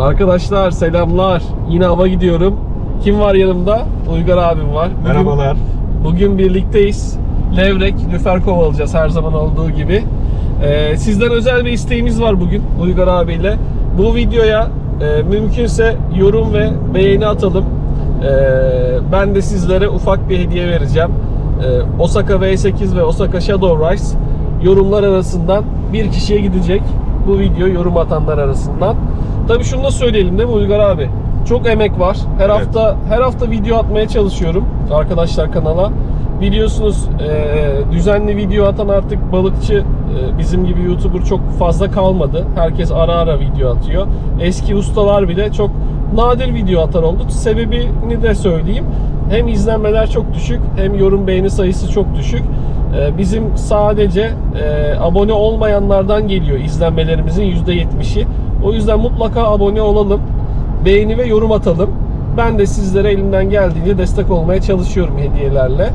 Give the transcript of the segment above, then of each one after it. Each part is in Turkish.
Arkadaşlar selamlar. Yine hava gidiyorum. Kim var yanımda? Uygar abim var. Bugün, Merhabalar. Bugün birlikteyiz. Levrek, lüfer kovalayacağız her zaman olduğu gibi. Ee, sizden özel bir isteğimiz var bugün Uygar abiyle. Bu videoya e, mümkünse yorum ve beğeni atalım. Ee, ben de sizlere ufak bir hediye vereceğim. Ee, Osaka V8 ve Osaka Shadow Rise yorumlar arasından bir kişiye gidecek. Bu video yorum atanlar arasından. Tabii şunu da söyleyelim değil mi Uygar abi? Çok emek var. Her Evet. hafta her hafta video atmaya çalışıyorum arkadaşlar kanala. Biliyorsunuz e, düzenli video atan artık balıkçı e, bizim gibi YouTuber çok fazla kalmadı. Herkes ara ara video atıyor. Eski ustalar bile çok nadir video atar oldu. Sebebini de söyleyeyim. Hem izlenmeler çok düşük hem yorum beğeni sayısı çok düşük. E, bizim sadece e, abone olmayanlardan geliyor izlenmelerimizin %70'i. O yüzden mutlaka abone olalım. Beğeni ve yorum atalım. Ben de sizlere elimden geldiğince destek olmaya çalışıyorum hediyelerle.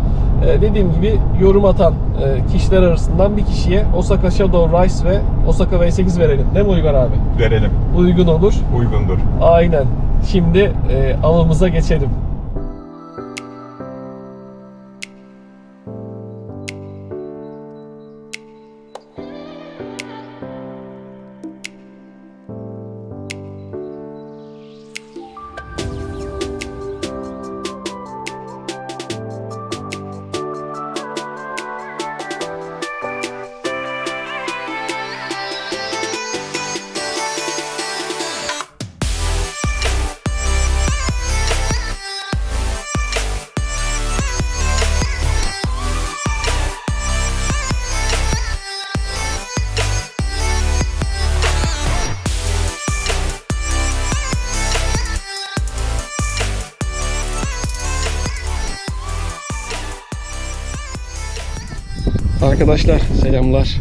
Ee, dediğim gibi yorum atan e, kişiler arasından bir kişiye Osaka Shadow Rise ve Osaka V8 verelim. Değil mi Uygar abi? Verelim. Uygun olur. Uygundur. Aynen. Şimdi e, avımıza geçelim. Arkadaşlar selamlar.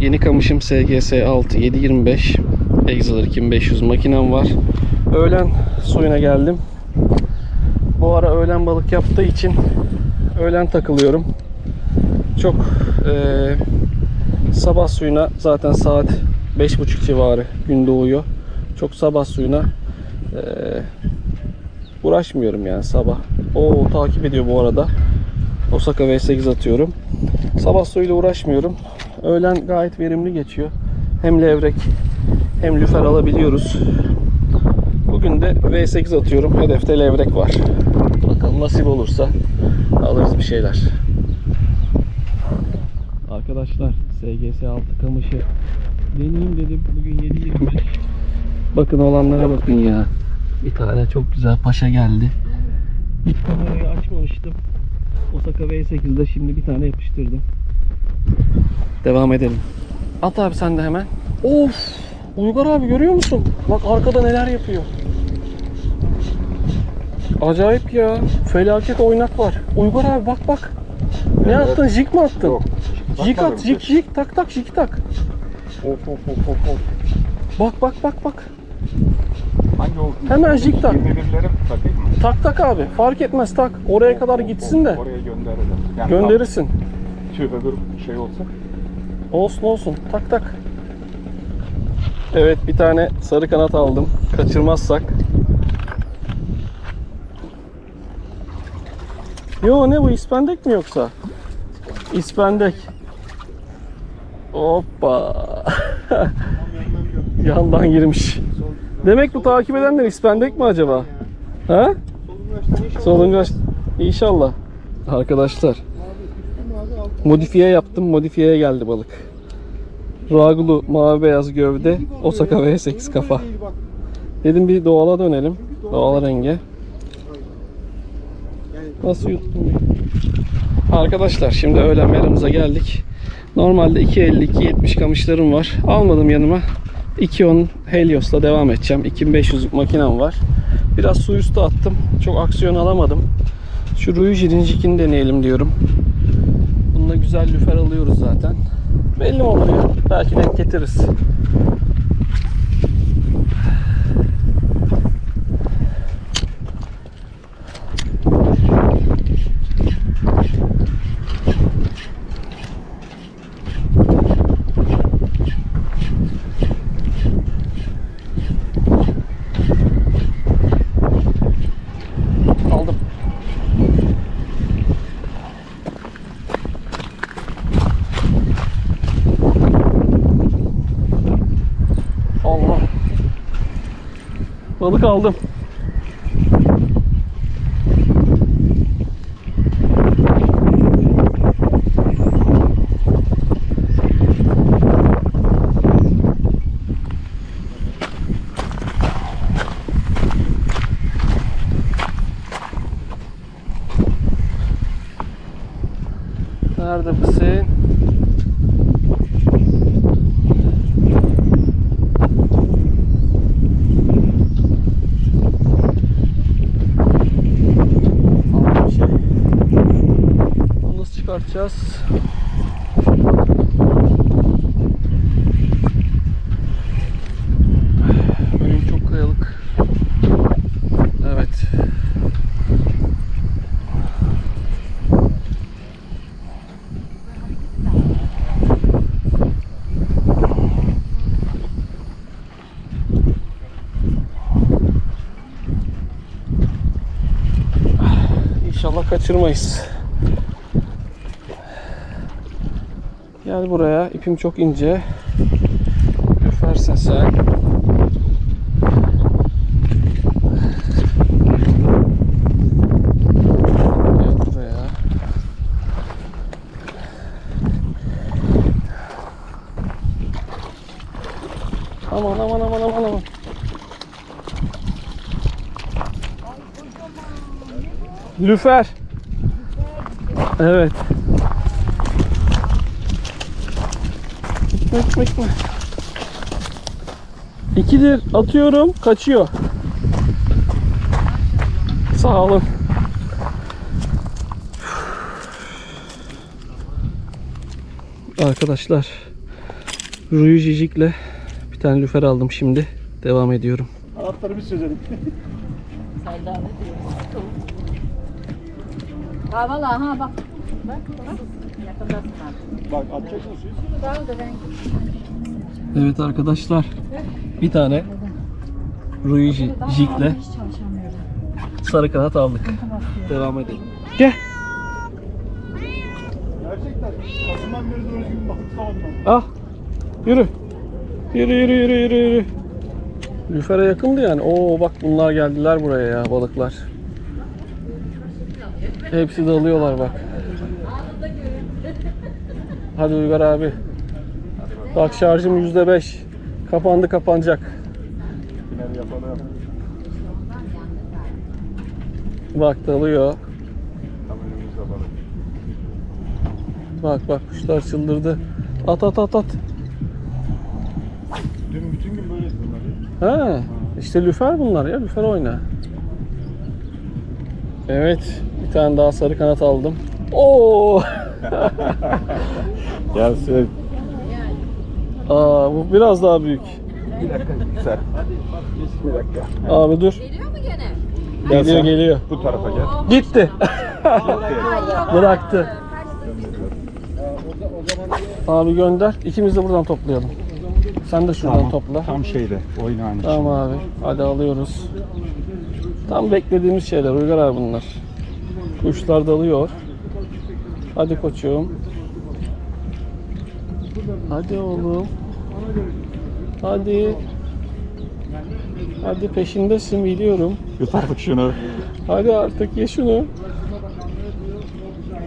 Yeni kamışım SGS 6 725 Exeler 2500 makinem var. Öğlen suyuna geldim. Bu ara öğlen balık yaptığı için öğlen takılıyorum. Çok eee, sabah suyuna zaten saat 5.30 civarı gün doğuyor. Çok sabah suyuna eee, uğraşmıyorum yani sabah. O takip ediyor bu arada. Osaka V8 atıyorum. Sabah suyuyla uğraşmıyorum. Öğlen gayet verimli geçiyor. Hem levrek hem lüfer alabiliyoruz. Bugün de V8 atıyorum. Hedefte levrek var. Bakalım nasip olursa alırız bir şeyler. Arkadaşlar SGS 6 kamışı deneyeyim dedim. Bugün 7.25. Bakın olanlara bakın ya. Bir tane çok güzel paşa geldi. Hiç kamerayı açmamıştım. Osaka V8'de şimdi bir tane yapıştırdım. Devam edelim. At abi sen de hemen. Of! Uygar abi görüyor musun? Bak arkada neler yapıyor. Acayip ya. Felaket oynak var. Uygar abi bak bak. Ne Evet. attın? Jig mi attın? Yok. Jig at, jig, jig. Tak tak, jig tak. Of of of of of. Bak bak bak bak. Hangi o? Hemen jig tak. 21'leri takayım mı? Tak tak abi. Fark etmez tak. Oraya kadar gitsin de. Oraya gönderirim. Yani Gönderirsin. tam Tüy öbür şey olsa. Olsun olsun. Tak tak. Evet bir tane sarı kanat aldım. Kaçırmazsak. Yo ne bu ispendek mi yoksa? İspendek. Hoppa. Yandan girmiş. Demek bu takip edenler ispendek mi acaba? Ha? Solungaç. İnşallah. Arkadaşlar. Modifiye yaptım. Modifiyeye geldi balık. Ragulu mavi beyaz gövde. Osaka V8 kafa. Dedim bir doğala dönelim. Doğal renge. Nasıl yuttum? Arkadaşlar şimdi öğlen meramıza geldik. Normalde 250-270 kamışlarım var. Almadım yanıma. 210 Helios'la devam edeceğim. 2500 makinem var. Biraz su üstü attım. Çok aksiyon alamadım. Şu Ruyu Jirincik'ini deneyelim diyorum. Bununla güzel lüfer alıyoruz zaten. Belli olmuyor. Belki denk getiririz. Kaldım. Nerede mısın? Tamam çıkartacağız? Önüm çok kayalık. Evet. İnşallah kaçırmayız. Gel buraya. İpim çok ince. Üfersin sen. Gel. Aman aman aman aman aman. Lüfer. Evet. Gitme gitme. İkidir atıyorum kaçıyor. Sağ olun. Arkadaşlar Ruyu Jijik'le bir tane lüfer aldım şimdi. Devam ediyorum. Anahtarı biz çözelim. Ha valla ha bak. Bak bak. Yakındasın abi. Bak atacak mısın? Daha da ben Evet arkadaşlar bir tane hiç çalışamıyorum. sarı kanat aldık. Devam edelim. Gel. Gerçekten. Kasım'dan beri doğru düzgün balık kalmadı. Ah. Yürü. Yürü yürü yürü yürü yürü. Lüfer'e yakındı yani. Oo bak bunlar geldiler buraya ya balıklar. Hepsi dalıyorlar bak. Hadi Uygar abi. Bak şarjım yüzde beş. Kapandı kapanacak. Bak dalıyor. Bak bak kuşlar çıldırdı. At at at at. Dün bütün gün böyle bunlar ya. Ha, işte lüfer bunlar ya. Lüfer oyna. Evet. Bir tane daha sarı kanat aldım. Oo! Gelsin. Aa, bu biraz daha büyük. Bir dakika güzel. Bir dakika. Abi dur. Geliyor mu gene? Geliyor geliyor. Bu tarafa gel. Gitti. Bıraktı. Abi gönder. İkimiz de buradan toplayalım. Sen de şuradan topla. Tam şeyde. Oynağın içinde. Tamam abi. Hadi alıyoruz. Tam beklediğimiz şeyler Uygar abi bunlar. Kuşlar dalıyor. Hadi koçum. Hadi oğlum. Hadi. Hadi peşindesin biliyorum. Yut artık şunu. Hadi artık ye şunu.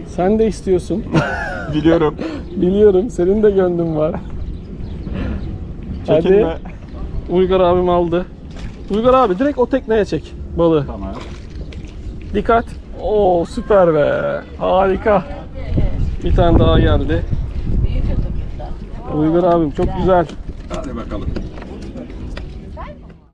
Sen de istiyorsun. Biliyorum. Biliyorum senin de gönlün var. Çekinme. Hadi. Uygar abim aldı. Uygar abi direkt o tekneye çek balığı. Tamam. Dikkat. Oo süper be. Harika. Bir tane daha geldi. Uygar abim çok güzel. Hadi bakalım.